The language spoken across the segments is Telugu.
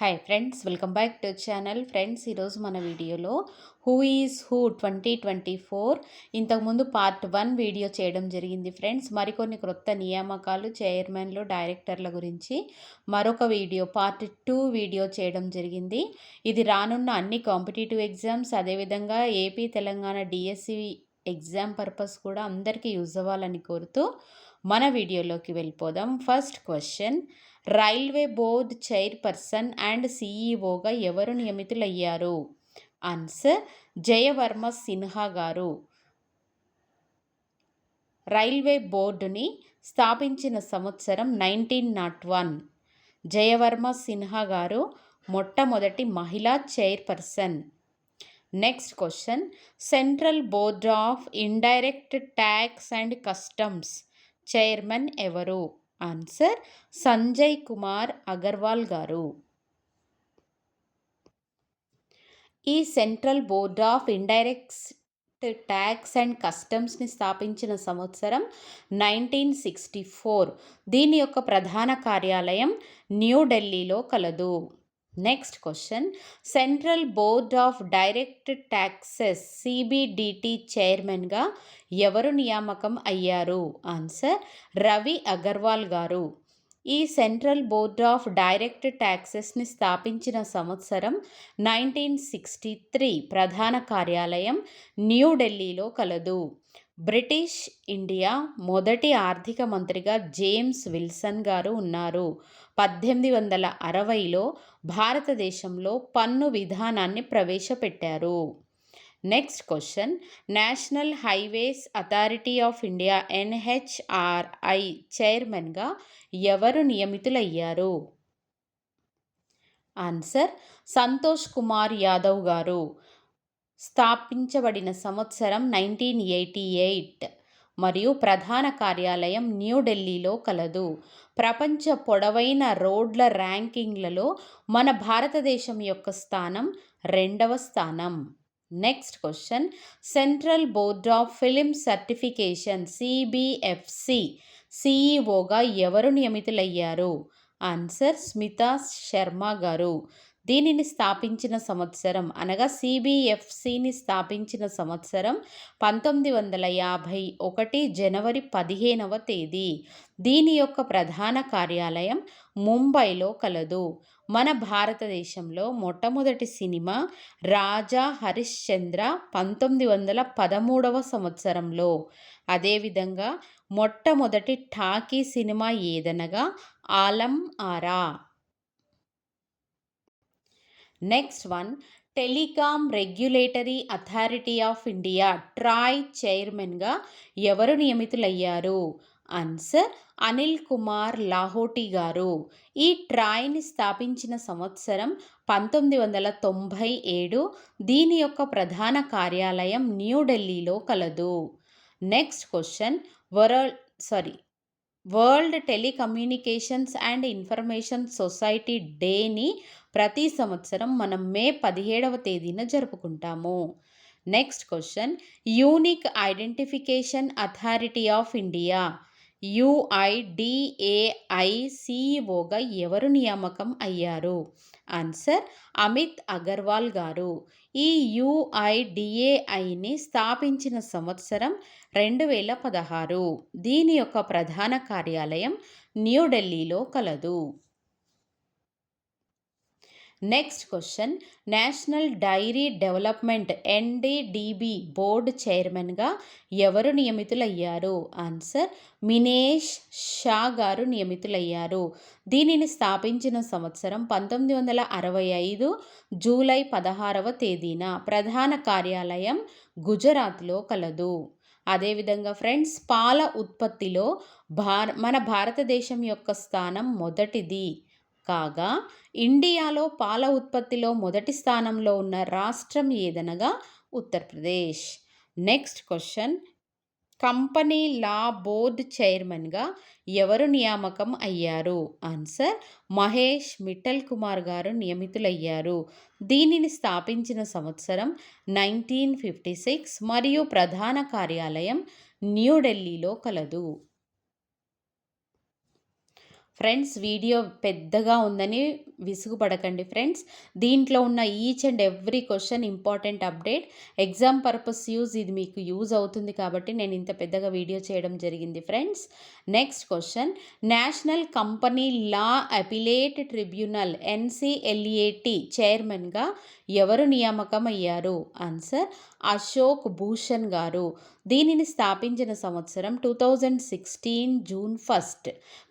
Hi friends welcome back to channel friends ఈరోజు మన వీడియోలో who is who twenty twenty four ఇంతకుముందు పార్ట్ వన్ వీడియో చేయడం జరిగింది ఫ్రెండ్స్ మరికొన్ని క్రొత్త నియామకాలు చైర్మన్లు డైరెక్టర్ల గురించి మరొక వీడియో పార్ట్ టూ వీడియో చేయడం జరిగింది. ఇది రానున్న అన్ని కాంపిటేటివ్ ఎగ్జామ్స్ అదేవిధంగా AP Telangana DSC exam purpose కూడా అందరికీ యూజ్ అవ్వాలని కోరుతూ మన వీడియోలోకి వెళ్ళిపోదాం. First question railway board chairperson and సీఈఓగా ఎవరు నియమితులయ్యారు? ఆన్సర్ జయవర్మ సిన్హా గారు. రైల్వే బోర్డుని స్థాపించిన సంవత్సరం nineteen nought one. Jaya Varma Sinha గారు మొట్టమొదటి మహిళా chairperson. Next question central board of indirect tax and customs. Chairman ఎవరు? ఆన్సర్ సంజయ్ కుమార్ అగర్వాల్ గారు. ఈ central board of indirects tax and కస్టమ్స్ని స్థాపించిన సంవత్సరం నైన్టీన్ సిక్స్టీ ఫోర్. దీని యొక్క ప్రధాన కార్యాలయం న్యూఢిల్లీలో కలదు. Next question central board of direct taxes CBDT చైర్మన్గా ఎవరు నియామకం అయ్యారు? ఆన్సర్ రవి అగర్వాల్ గారు. ఈ సెంట్రల్ బోర్డ్ ఆఫ్ డైరెక్ట్ ట్యాక్సెస్ని స్థాపించిన సంవత్సరం నైన్టీన్ సిక్స్టీ త్రీ ప్రధాన కార్యాలయం న్యూఢిల్లీలో కలదు. బ్రిటిష్ ఇండియా మొదటి ఆర్థిక మంత్రిగా జేమ్స్ విల్సన్ గారు ఉన్నారు. పద్దెనిమిది వందల అరవైలో భారతదేశంలో పన్ను విధానాన్ని ప్రవేశపెట్టారు. Next question. National highways authority of India NHRI చైర్మన్గా ఎవరు నియమితులయ్యారు? ఆన్సర్. సంతోష్ కుమార్ యాదవ్ గారు. స్థాపించబడిన సంవత్సరం నైన్టీన్ ఎయిటీ ఎయిట్. మరియు ప్రధాన కార్యాలయం న్యూఢిల్లీలో కలదు. ప్రపంచ పొడవైన రోడ్ల ర్యాంకింగ్లలో మన భారతదేశం యొక్క స్థానం రెండవ స్థానం. Next question. Central board of film certification CBFC సిఈఓగా ఎవరు నియమితులయ్యారు? ఆన్సర్ స్మితా శర్మ గారు. దీనిని స్థాపించిన సంవత్సరం అనగా సిబిఎఫ్సిని స్థాపించిన సంవత్సరం పంతొమ్మిది వందల యాభై ఒకటి జనవరి పదిహేనవ తేదీ. దీని యొక్క ప్రధాన కార్యాలయం ముంబైలో కలదు. మన భారతదేశంలో మొట్టమొదటి సినిమా రాజా హరిశ్చంద్ర పంతొమ్మిది వందల పదమూడవ సంవత్సరంలో. అదేవిధంగా మొట్టమొదటి ఠాకీ సినిమా ఏదనగా Alam Ara. Next one telecom regulatory authority of India TRAI చైర్మన్గా ఎవరు నియమితులయ్యారు? ఆన్సర్ అనిల్ కుమార్ లాహోటి గారు. ఈ ట్రాయ్ని స్థాపించిన సంవత్సరం పంతొమ్మిది వందల తొంభై ఏడు దీని యొక్క ప్రధాన కార్యాలయం న్యూఢిల్లీలో కలదు. Next question world sorry world telecommunications and information society డేని ప్రతి సంవత్సరం మనం మే పదిహేడవ తేదీన జరుపుకుంటాము. Next question unique identification authority of India యుఐడిఏఐసిఓగా ఎవరు నియామకం అయ్యారు? ఆన్సర్ అమిత్ అగర్వాల్ గారు. ఈ యుఐడిఏఐని స్థాపించిన సంవత్సరం రెండు వేల పదహారు. దీని యొక్క ప్రధాన కార్యాలయం న్యూఢిల్లీలో కలదు. Next question national dairy development NDDB board చైర్మన్గా ఎవరు నియమితులయ్యారు? ఆన్సర్ మినేష్ షా గారు నియమితులయ్యారు. దీనిని స్థాపించిన సంవత్సరం పంతొమ్మిది వందల అరవై ఐదు జూలై పదహారవ తేదీన ప్రధాన కార్యాలయం గుజరాత్లో కలదు. అదేవిధంగా ఫ్రెండ్స్ పాల ఉత్పత్తిలో భార మన భారతదేశం యొక్క స్థానం మొదటిది. కాగా ఇండియాలో పాల ఉత్పత్తిలో మొదటి స్థానంలో ఉన్న రాష్ట్రం ఏదనగా Uttar Pradesh. Next question. Company law board చైర్మన్గా ఎవరు నియామకం అయ్యారు? ఆన్సర్. మహేష్ మిట్టల్ కుమార్ గారు నియమితులయ్యారు. దీనిని స్థాపించిన సంవత్సరం నైన్టీన్ ఫిఫ్టీ సిక్స్ మరియు ప్రధాన కార్యాలయం న్యూఢిల్లీలో కలదు. ఫ్రెండ్స్ వీడియో పెద్దగా ఉందని విసుగుపడకండి ఫ్రెండ్స్. దీంట్లో ఉన్న each and every question important update exam purpose use ఇది మీకు యూజ్ అవుతుంది కాబట్టి నేను ఇంత పెద్దగా వీడియో చేయడం జరిగింది friends. Next question national company law appellate tribunal NCLAT చైర్మన్గా ఎవరు నియామకం అయ్యారు ఆన్సర్ అశోక్ భూషణ్ గారు. దీనిని స్థాపించిన సంవత్సరం two thousand sixteen June first.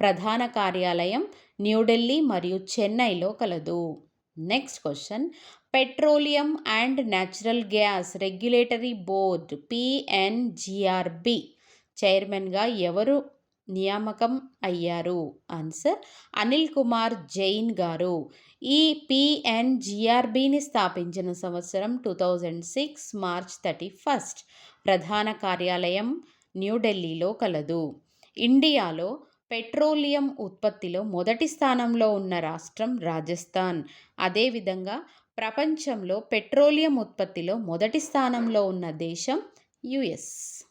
ప్రధాన కార్యాలయం న్యూఢిల్లీ మరియు చెన్నైలో కలదు. Next question. Petroleum and natural gas regulatory board PNGRB చైర్మన్గా ఎవరు నియామకం అయ్యారు. ఆన్సర్ అనిల్ కుమార్ జైన్ గారు. ఈ పిఎన్జిఆర్బిని స్థాపించిన సంవత్సరం two thousand six March thirty first. ప్రధాన కార్యాలయం న్యూఢిల్లీలో కలదు. ఇండియాలో పెట్రోలియం ఉత్పత్తిలో మొదటి స్థానంలో ఉన్న రాష్ట్రం రాజస్థాన్. అదేవిధంగా ప్రపంచంలో పెట్రోలియం ఉత్పత్తిలో మొదటి స్థానంలో ఉన్న దేశం యుఎస్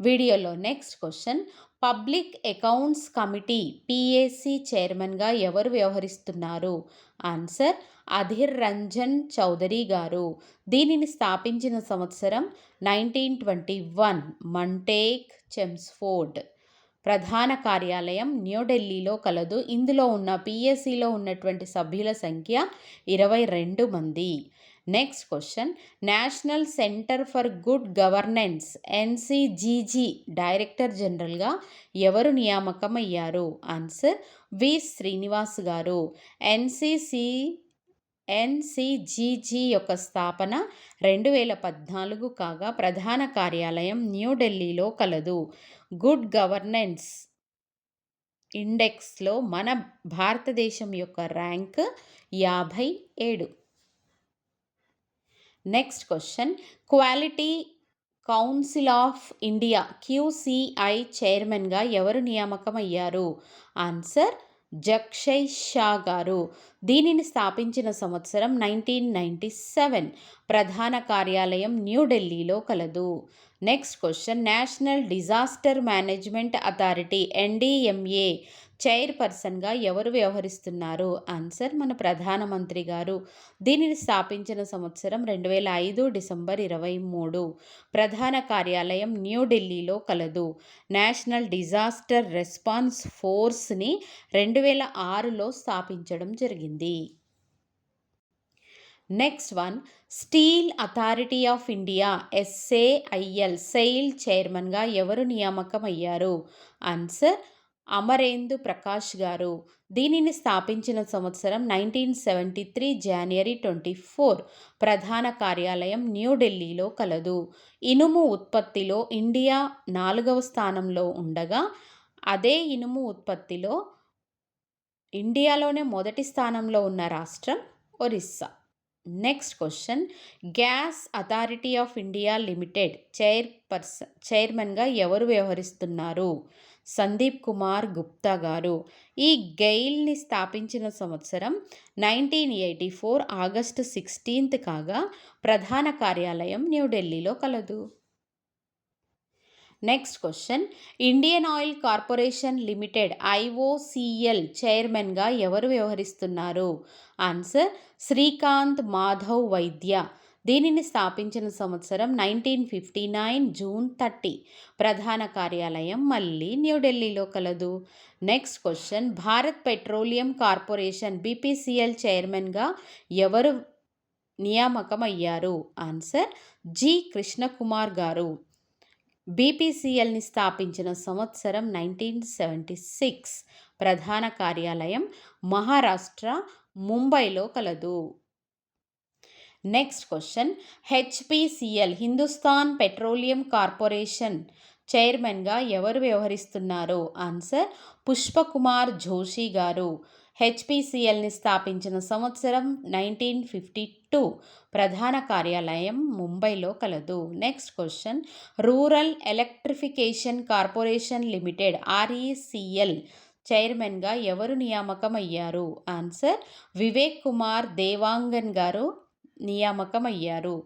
వీడియోలో next question. Public accounts committee PAC చైర్మన్గా ఎవరు వ్యవహరిస్తున్నారు? ఆన్సర్ అధిర్ రంజన్ చౌదరి గారు. దీనిని స్థాపించిన సంవత్సరం nineteen twenty one Montagu Chelmsford. ప్రధాన కార్యాలయం న్యూఢిల్లీలో కలదు. ఇందులో ఉన్న పిఎస్సిలో ఉన్నటువంటి సభ్యుల సంఖ్య ఇరవై రెండు మంది. Next question national centre for good governance NCGG director జనరల్గా ఎవరు నియామకం అయ్యారు ఆన్సర్ వి శ్రీనివాస్ గారు ఎన్సిసి ఎన్సిజీజీ యొక్క స్థాపన రెండు వేల పద్నాలుగు కాగా ప్రధాన కార్యాలయం న్యూఢిల్లీలో కలదు. గుడ్ గవర్నెన్స్ ఇండెక్స్లో మన భారతదేశం యొక్క ర్యాంక్ యాభై ఏడు. Next question quality council of India QCI చైర్మన్గా ఎవరు నియామకం అయ్యారు? ఆన్సర్ జక్షయ్ షా గారు. దీనిని స్థాపించిన సంవత్సరం నైన్టీన్ నైంటీ సెవెన్ ప్రధాన కార్యాలయం న్యూఢిల్లీలో కలదు. Next question. National disaster management authority NDMA చైర్పర్సన్గా ఎవరు వ్యవహరిస్తున్నారు? ఆన్సర్ మన ప్రధానమంత్రి గారు. దీనిని స్థాపించిన సంవత్సరం రెండు వేల ఐదు డిసెంబర్ ఇరవై మూడు. ప్రధాన కార్యాలయం న్యూఢిల్లీలో కలదు. నేషనల్ డిజాస్టర్ రెస్పాన్స్ ఫోర్స్ని రెండు వేల ఆరులో స్థాపించడం జరిగింది. Next one steel authority of India SAIL SAIL చైర్మన్గా ఎవరు నియామకం అయ్యారు? ఆన్సర్ అమరేందు ప్రకాష్ గారు. దీనిని స్థాపించిన సంవత్సరం nineteen seventy three January twenty four ప్రధాన కార్యాలయం న్యూఢిల్లీలో కలదు. ఇనుము ఉత్పత్తిలో ఇండియా నాలుగవ స్థానంలో ఉండగా అదే ఇనుము ఉత్పత్తిలో ఇండియాలోనే మొదటి స్థానంలో ఉన్న రాష్ట్రం Orissa. Next question gas authority of India limited chairperson చైర్మన్గా ఎవరు వ్యవహరిస్తున్నారు? సందీప్ కుమార్ గుప్తా గారు. ఈ గెయిల్ని స్థాపించిన సంవత్సరం nineteen eighty four August sixteenth కాగా ప్రధాన కార్యాలయం న్యూఢిల్లీలో కలదు. Next question Indian oil corporation limited IOCL చైర్మన్గా ఎవరు వ్యవహరిస్తున్నారు? ఆన్సర్ శ్రీకాంత్ మాధవ్ వైద్య. దీనిని స్థాపించిన సంవత్సరం nineteen fifty nine June thirty ప్రధాన కార్యాలయం మళ్ళీ న్యూఢిల్లీలో కలదు. Next question Bharat petroleum corporation BPCL చైర్మన్గా ఎవరు నియామకం అయ్యారు ఆన్సర్ జి కృష్ణకుమార్ గారు. బీపీసీఎల్ని స్థాపించిన సంవత్సరం నైన్టీన్ సెవెంటీ సిక్స్ ప్రధాన కార్యాలయం మహారాష్ట్ర ముంబైలో కలదు. Next question. HPCL Hindustan petroleum corporation చైర్మన్గా ఎవరు వ్యవహరిస్తున్నారు? ఆన్సర్ పుష్పకుమార్ జోషి గారు. హెచ్పిసిఎల్ని స్థాపించిన సంవత్సరం నైన్టీన్ ఫిఫ్టీ టూ ప్రధాన కార్యాలయం ముంబైలో కలదు. Next question. Rural electrification corporation limited RECL చైర్మన్గా ఎవరు నియామకం అయ్యారు ఆన్సర్. వివేక్ కుమార్ దేవాంగన్ గారు నియామకం అయ్యారు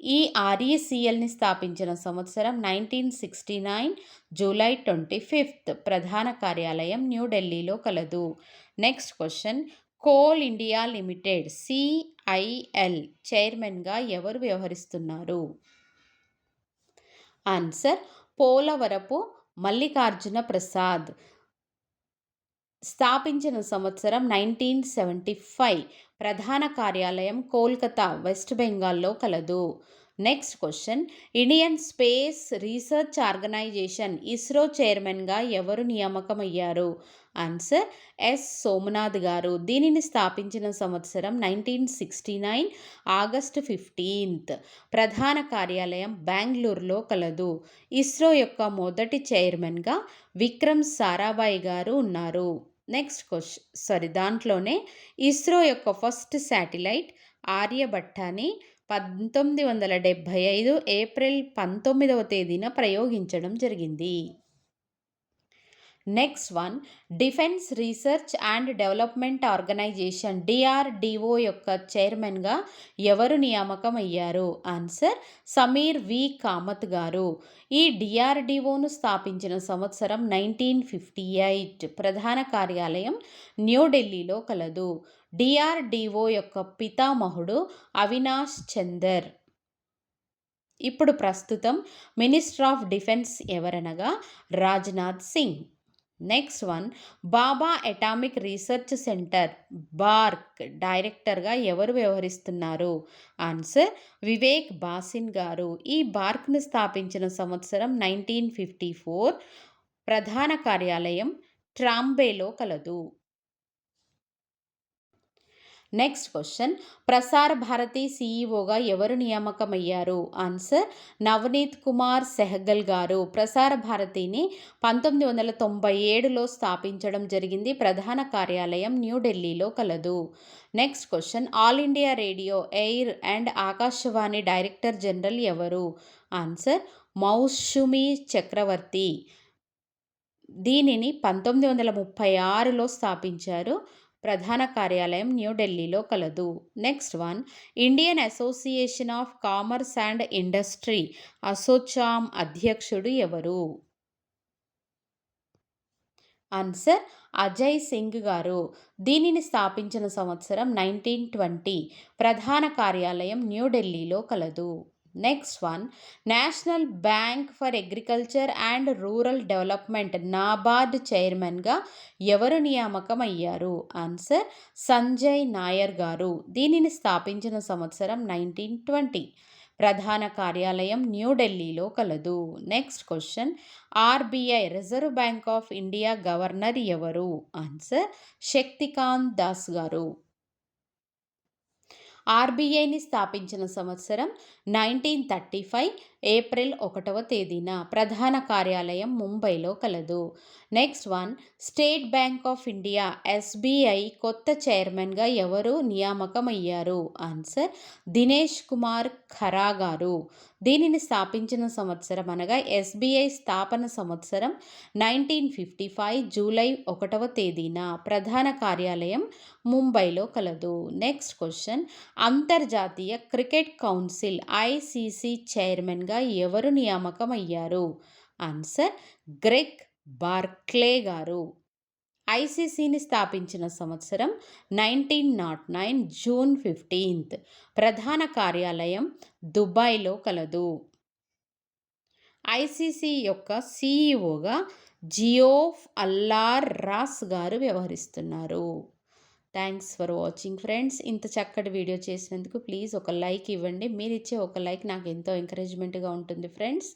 ఈ ఆర్ఈసిఎల్ని స్థాపించిన సంవత్సరం nineteen sixty nine July twenty fifth. ప్రధాన కార్యాలయం న్యూఢిల్లీలో కలదు. Next question. Coal India limited CIL చైర్మన్గా ఎవరు వ్యవహరిస్తున్నారు? ఆన్సర్. పోలవరపు మల్లికార్జున ప్రసాద్. స్థాపించిన సంవత్సరం నైన్టీన్ సెవెంటీ ఫైవ్. ప్రధాన కార్యాలయం కోల్కతా వెస్ట్ బెంగాల్లో కలదు. Next question. Indian space research organisation ISRO చైర్మన్గా ఎవరు నియామకమయ్యారు? Answer yes. సోమనాథ్ గారు. దీనిని స్థాపించిన సంవత్సరం nineteen sixty nine August fifteenth. ప్రధాన కార్యాలయం బెంగళూరులో కలదు. ఇస్రో యొక్క మొదటి చైర్మన్గా విక్రమ్ సారాభాయ్ గారు ఉన్నారు. నెక్స్ట్ క్వశ్చన్ సారీ దాంట్లోనే ఇస్రో యొక్క ఫస్ట్ శాటిలైట్ ఆర్యభట్టాని పంతొమ్మిది వందల డెబ్భై ఐదు ఏప్రిల్ పంతొమ్మిదవ తేదీన ప్రయోగించడం జరిగింది. Next one defence research and development organisation DRDO యొక్క చైర్మన్గా ఎవరు నియామకం అయ్యారు? ఆన్సర్ సమీర్ వి కామత్ గారు. ఈ డిఆర్డిఓను స్థాపించిన సంవత్సరం నైన్టీన్ ఫిఫ్టీ ఎయిట్ ప్రధాన కార్యాలయం న్యూఢిల్లీలో కలదు. డిఆర్డిఓ యొక్క పితామహుడు అవినాష్ చందర్. ఇప్పుడు ప్రస్తుతం minister of defence ఎవరనగా Rajnath Singh. Next one Bhabha atomic research centre BARC డైరెక్టర్గా ఎవరు వ్యవహరిస్తున్నారు? ఆన్సర్ వివేక్ బాసిన్ గారు. ఈ బార్క్ను స్థాపించిన సంవత్సరం నైన్టీన్ ఫిఫ్టీ ఫోర్ ప్రధాన కార్యాలయం ట్రాంబేలో కలదు. నెక్స్ట్ క్వశ్చన్ ప్రసార భారతి సీఈఓగా ఎవరు నియామకమయ్యారు? ఆన్సర్ నవనీత్ కుమార్ సెహగల్ గారు. ప్రసార భారతిని పంతొమ్మిది వందల తొంభై ఏడులో స్థాపించడం జరిగింది. ప్రధాన కార్యాలయం న్యూఢిల్లీలో కలదు. Next question all India radio air and Akashvani director general ఎవరు? ఆన్సర్ మౌషుమి చక్రవర్తి దీనిని పంతొమ్మిది వందల ముప్పై ఆరులో స్థాపించారు. ప్రధాన కార్యాలయం న్యూఢిల్లీలో కలదు. Next one Indian association of commerce and industry ASSOCHAM అధ్యక్షుడు ఎవరు? ఆన్సర్ అజయ్ సింగ్ గారు. దీనిని స్థాపించిన సంవత్సరం నైన్టీన్ ట్వంటీ ప్రధాన కార్యాలయం న్యూఢిల్లీలో కలదు. Next one national bank for agriculture and rural development NABARD చైర్మన్గా ఎవరు నియామకం అయ్యారు? ఆన్సర్ సంజయ్ నాయర్ గారు. దీనిని స్థాపించిన సంవత్సరం నైన్టీన్ ట్వంటీ ప్రధాన కార్యాలయం న్యూఢిల్లీలో కలదు. Next question RBI reserve bank of India governor ఎవరు? ఆన్సర్ శక్తికాంత్ దాస్ గారు. ఆర్బీఐని స్థాపించిన సంవత్సరం నైన్టీన్ థర్టీ ఫైవ్ ఏప్రిల్ ఒకటవ తేదీన ప్రధాన కార్యాలయం ముంబైలో కలదు. Next one state bank of India SBI కొత్త చైర్మన్గా ఎవరు నియామకమయ్యారు? ఆన్సర్ దినేష్ కుమార్ ఖరా గారు దీనిని స్థాపించిన సంవత్సరం అనగా ఎస్బీఐ స్థాపన సంవత్సరం నైన్టీన్ ఫిఫ్టీ ఫైవ్ జూలై ఒకటవ తేదీన ప్రధాన కార్యాలయం ముంబైలో కలదు. నెక్స్ట్ క్వశ్చన్ అంతర్జాతీయ క్రికెట్ కౌన్సిల్ ఐసీసీ చైర్మన్ చైర్మన్గా ఎవరు నియామకం అయ్యారు ఆన్సర్ గ్రెగ్ బార్క్లే గారు. ఐసీసీని స్థాపించిన సంవత్సరం nineteen nought nine June fifteenth. ప్రధాన కార్యాలయం దుబాయ్లో కలదు. ఐసీసీ యొక్క సీఈఓగా జియోఫ్ అల్లార్ రాస్ గారు వ్యవహరిస్తున్నారు. థ్యాంక్స్ ఫర్ వాచింగ్ ఫ్రెండ్స్ ఇంత చక్కటి వీడియో చేసినందుకు ప్లీజ్ ఒక లైక్ ఇవ్వండి. మీరు ఇచ్చే ఒక లైక్ నాకు ఎంతో ఎంకరేజ్మెంట్గా ఉంటుంది ఫ్రెండ్స్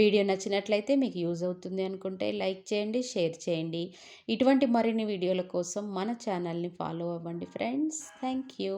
వీడియో నచ్చినట్లయితే మీకు యూజ్ అవుతుంది అనుకుంటే లైక్ చేయండి షేర్ చేయండి. ఇటువంటి మరిన్ని వీడియోల కోసం మన ఛానల్ని ఫాలో అవ్వండి ఫ్రెండ్స్ థ్యాంక్ యూ